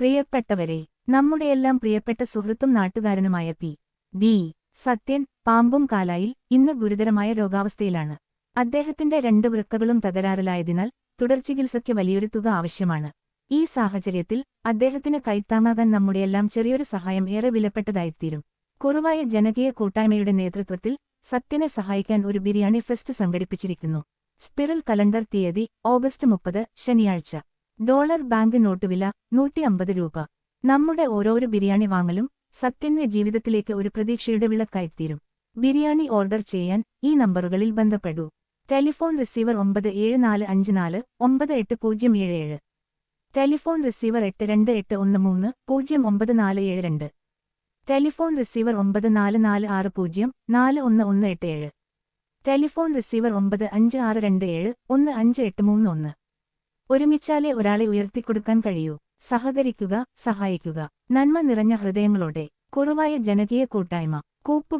പ്രിയപ്പെട്ടവരെ നമ്മുടെയെല്ലാം പ്രിയപ്പെട്ട സുഹൃത്തും നാട്ടുകാരനുമായ പി. ഡി സത്യൻ പാമ്പും കാലായിൽ ഇന്ന് ഗുരുതരമായ രോഗാവസ്ഥയിലാണ്. അദ്ദേഹത്തിന്റെ രണ്ട് വൃക്കകളും തകരാറിലായതിനാൽ തുടർചികിത്സയ്ക്ക് വലിയൊരു തുക ആവശ്യമാണ്. ഈ സാഹചര്യത്തിൽ അദ്ദേഹത്തിന് കൈത്താങ്ങാകാൻ നമ്മുടെയെല്ലാം ചെറിയൊരു സഹായം ഏറെ വിലപ്പെട്ടതായിത്തീരും. കുറുവായ ജനകീയ കൂട്ടായ്മയുടെ നേതൃത്വത്തിൽ സത്യനെ സഹായിക്കാൻ ഒരു ബിരിയാണി ഫെസ്റ്റ് സംഘടിപ്പിച്ചിരിക്കുന്നു. സ്പിറൽ കലണ്ടർ തീയതി ഓഗസ്റ്റ് മുപ്പത് ശനിയാഴ്ച. ഡോളർ ബാങ്ക് നോട്ടുവില നൂറ്റി അമ്പത് രൂപ. നമ്മുടെ ഓരോരോ ബിരിയാണി വാങ്ങലും സത്യന്റെ ജീവിതത്തിലേക്ക് ഒരു പ്രതീക്ഷയുടെ വിളക്കായിത്തീരും. ബിരിയാണി ഓർഡർ ചെയ്യാൻ ഈ നമ്പറുകളിൽ ബന്ധപ്പെടൂ. ടെലിഫോൺ റിസീവർ ഒമ്പത് ഏഴ് നാല് അഞ്ച് നാല് ഒമ്പത് എട്ട് പൂജ്യം ഏഴ് ഏഴ്. ടെലിഫോൺ റിസീവർ എട്ട് രണ്ട് എട്ട് ഒന്ന് മൂന്ന് പൂജ്യം ഒമ്പത് നാല് ഏഴ് രണ്ട്. ടെലിഫോൺ റിസീവർ ഒമ്പത് നാല് നാല് ആറ് പൂജ്യം നാല് ഒന്ന് ഒന്ന് എട്ട് ഏഴ്. ടെലിഫോൺ റിസീവർ ഒമ്പത് അഞ്ച് ആറ് രണ്ട് ഏഴ് ഒന്ന് അഞ്ച് എട്ട് മൂന്ന് ഒന്ന്. ഒരുമിച്ചാലേ ഒരാളെ ഉയർത്തിക്കൊടുക്കാൻ കഴിയൂ. സഹകരിക്കുക സഹായിക്കുക. നന്മ നിറഞ്ഞ ഹൃദയങ്ങളോടെ. കുറവായ ജനകീയ കൂട്ടായ്മ. കൂപ്പുക